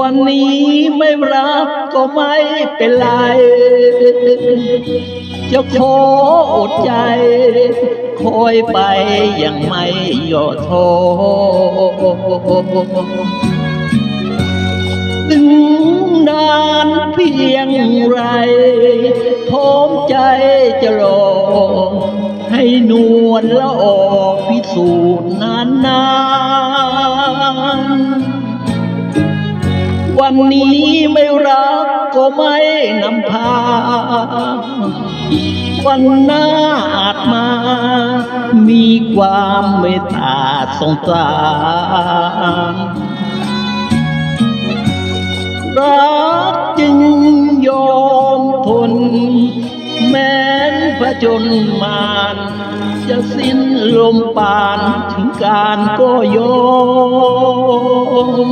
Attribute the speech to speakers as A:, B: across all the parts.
A: วันนี้ไม่รักก็ไม่เป็นไร จะขออดใจ คอยไปยังไม่ย่อท้อถึงนานเพียงไรพร้อมใจจะรอ ให้นวลละออกพิสูจน์นานนานๆ วันนี้ไม่รักก็ไม่นำพา วันหน้าอาจมา มีความเมตตาสงสารรักจึงยอมทน แม้นผจญมารจะสิ้นลมปานถึงการก็ยอม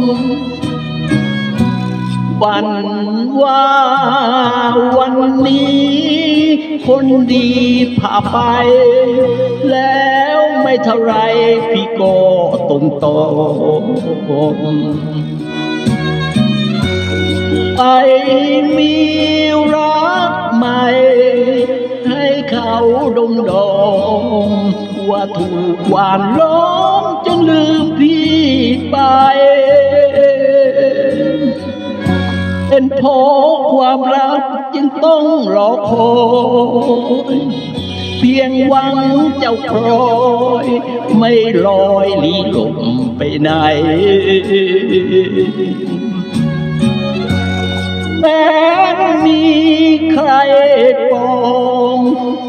A: วันว่าวันนี้ คนดีพาไป แล้วไม่เท่าไรพี่ก็ตรงตรงไปมีรักใหม่ ให้เขาดมดองว่าถูกหวานล้อมจนลืมพี่ไป เป็นเพราะความรักจึงต้องรอคอยเพียงหวังเจ้าครอย ไม่ลอยหลีลงไปไหน แม้มีใครปอง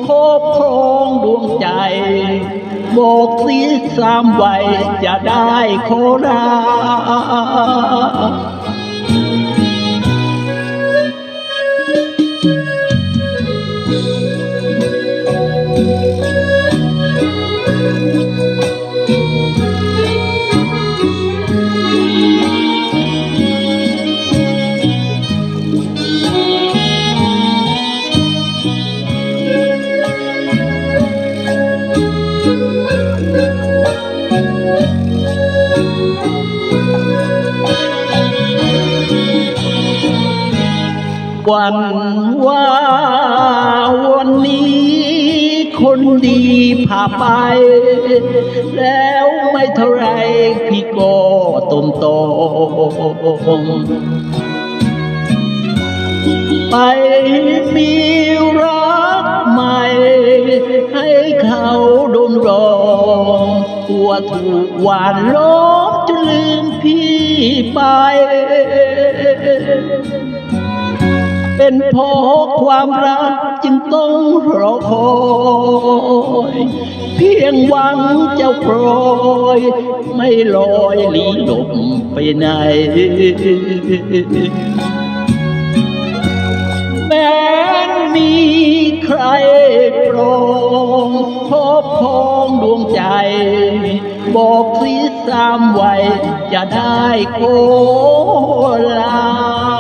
A: ครอบครองดวงใจ บอกสิสามไว้จะได้โครา วันว่าวันนี้คนดีพาไป แล้วไม่เท่าไรพี่ก็ตมตมไปมีรักใหม่ ให้เขาดมดองกลัวถูกหวานล้อมจนลืมพี่ไป เป็นเพราะความรักจึงต้องรอคอยเพียงหวังเจ้าโปรยไม่ลอยหลีหลบไปไหนแม้นมีใครปรองครอบครองดวงใจ บอกสิสามไว้จะได้โคลา